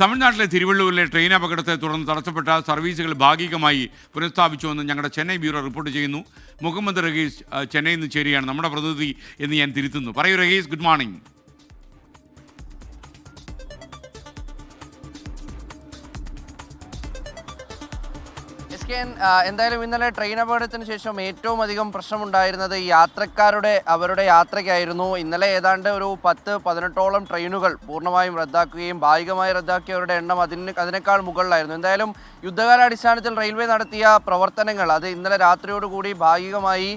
തമിഴ്നാട്ടിലെ തിരുവള്ളൂരിലെ ട്രെയിൻ അപകടത്തെ തുടർന്ന് തടസ്സപ്പെട്ട സർവീസുകൾ ഭാഗികമായി പുനഃസ്ഥാപിച്ചുവെന്ന് ഞങ്ങളുടെ ചെന്നൈ ബ്യൂറോ റിപ്പോർട്ട് ചെയ്യുന്നു. മുഹമ്മദ് റഹീസ് ചെന്നൈ ചെന്നൈയിൽ നിന്ന് ചേരുകയാണ്. നമ്മുടെ പ്രതിനിധി എന്ന് ഞാൻ തിരുത്തുന്നു. പറയൂ റഹീസ് ഗുഡ് മോർണിംഗ്. കെ എന്തായാലും ഇന്നലെ ട്രെയിൻ അപകടത്തിന് ശേഷം ഏറ്റവും അധികം പ്രശ്നമുണ്ടായിരുന്നത് യാത്രക്കാരുടെ അവരുടെ യാത്രയ്ക്കായിരുന്നു. ഇന്നലെ ഏതാണ്ട് ഒരു പത്ത് പതിനെട്ടോളം ട്രെയിനുകൾ പൂർണമായും റദ്ദാക്കുകയും ഭാഗികമായി റദ്ദാക്കിയവരുടെ എണ്ണം അതിന് അതിനേക്കാൾ മുകളിലായിരുന്നു. എന്തായാലും യുദ്ധകാലാടിസ്ഥാനത്തിൽ റെയിൽവേ നടത്തിയ പ്രവർത്തനങ്ങൾ അത് ഇന്നലെ രാത്രിയോടുകൂടി ഭാഗികമായി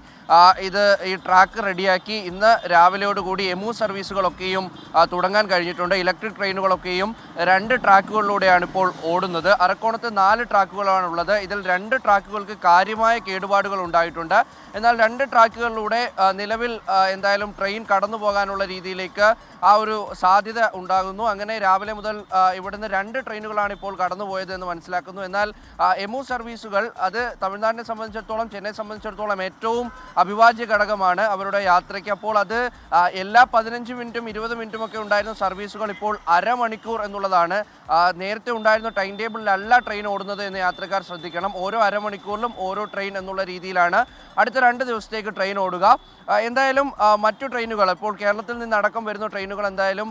ഇത് ഈ ട്രാക്ക് റെഡിയാക്കി ഇന്ന് രാവിലെയോടുകൂടി എമു സർവീസുകളൊക്കെയും തുടങ്ങാൻ കഴിഞ്ഞിട്ടുണ്ട്. ഇലക്ട്രിക് ട്രെയിനുകളൊക്കെയും രണ്ട് ട്രാക്കുകളിലൂടെയാണ് ഇപ്പോൾ ഓടുന്നത്. അറക്കോണത്ത് നാല് ട്രാക്കുകളാണ് ഉള്ളത് ഇതിൽ രണ്ട് ട്രാക്കുകൾക്ക് കാര്യമായ കേടുപാടുകൾ ഉണ്ടായിട്ടുണ്ട്. എന്നാൽ രണ്ട് ട്രാക്കുകളിലൂടെ നിലവിൽ എന്തായാലും ട്രെയിൻ കടന്നു പോകാനുള്ള രീതിയിലേക്ക് ആ ഒരു സാധ്യത ഉണ്ടാകുന്നു. അങ്ങനെ രാവിലെ മുതൽ ഇവിടുന്ന് രണ്ട് ട്രെയിനുകളാണ് ഇപ്പോൾ കടന്നുപോയത് എന്ന് മനസ്സിലാക്കുന്നു. എന്നാൽ എമു സർവീസുകൾ അത് തമിഴ്നാടിനെ സംബന്ധിച്ചിടത്തോളം ചെന്നൈ സംബന്ധിച്ചിടത്തോളം ഏറ്റവും അവിഭാജ്യ ഘടകമാണ് അവരുടെ യാത്രയ്ക്ക്. അപ്പോൾ അത് എല്ലാ പതിനഞ്ച് മിനിറ്റും ഇരുപത് മിനിറ്റും ഒക്കെ ഉണ്ടായിരുന്ന സർവീസുകൾ ഇപ്പോൾ അരമണിക്കൂർ എന്നുള്ളതാണ്. നേരത്തെ ഉണ്ടായിരുന്ന ടൈം ടേബിളിലല്ല ട്രെയിൻ ഓടുന്നത് എന്ന് യാത്രക്കാർ ശ്രദ്ധിക്കണം. ഓരോ അരമണിക്കൂറിലും ഓരോ ട്രെയിൻ എന്നുള്ള രീതിയിലാണ് അടുത്ത രണ്ട് ദിവസത്തേക്ക് ട്രെയിൻ ഓടുക. എന്തായാലും മറ്റു ട്രെയിനുകൾ ഇപ്പോൾ കേരളത്തിൽ നിന്നടക്കം വരുന്ന ട്രെയിനുകൾ എന്തായാലും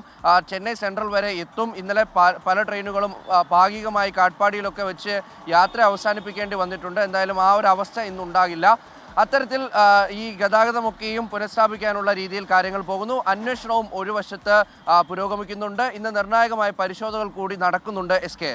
ചെന്നൈ സെൻട്രൽ വരെ എത്തും. ഇന്നലെ പല ട്രെയിനുകളും ഭാഗികമായി കാട്ട്പാടിയിലൊക്കെ വെച്ച് യാത്ര അവസാനിപ്പിക്കേണ്ടി വന്നിട്ടുണ്ട്. എന്തായാലും ആ ഒരു അവസ്ഥ ഇന്നുണ്ടാകില്ല. അത്തരത്തിൽ ഈ ഗതാഗതമൊക്കെയും പുനഃസ്ഥാപിക്കാനുള്ള രീതിയിൽ കാര്യങ്ങൾ പോകുന്നു. അന്വേഷണവും ഒരു വശത്ത് പുരോഗമിക്കുന്നുണ്ട്. ഇന്ന് നിർണായകമായ പരിശോധനകൾ കൂടി നടക്കുന്നുണ്ട് എസ് കെ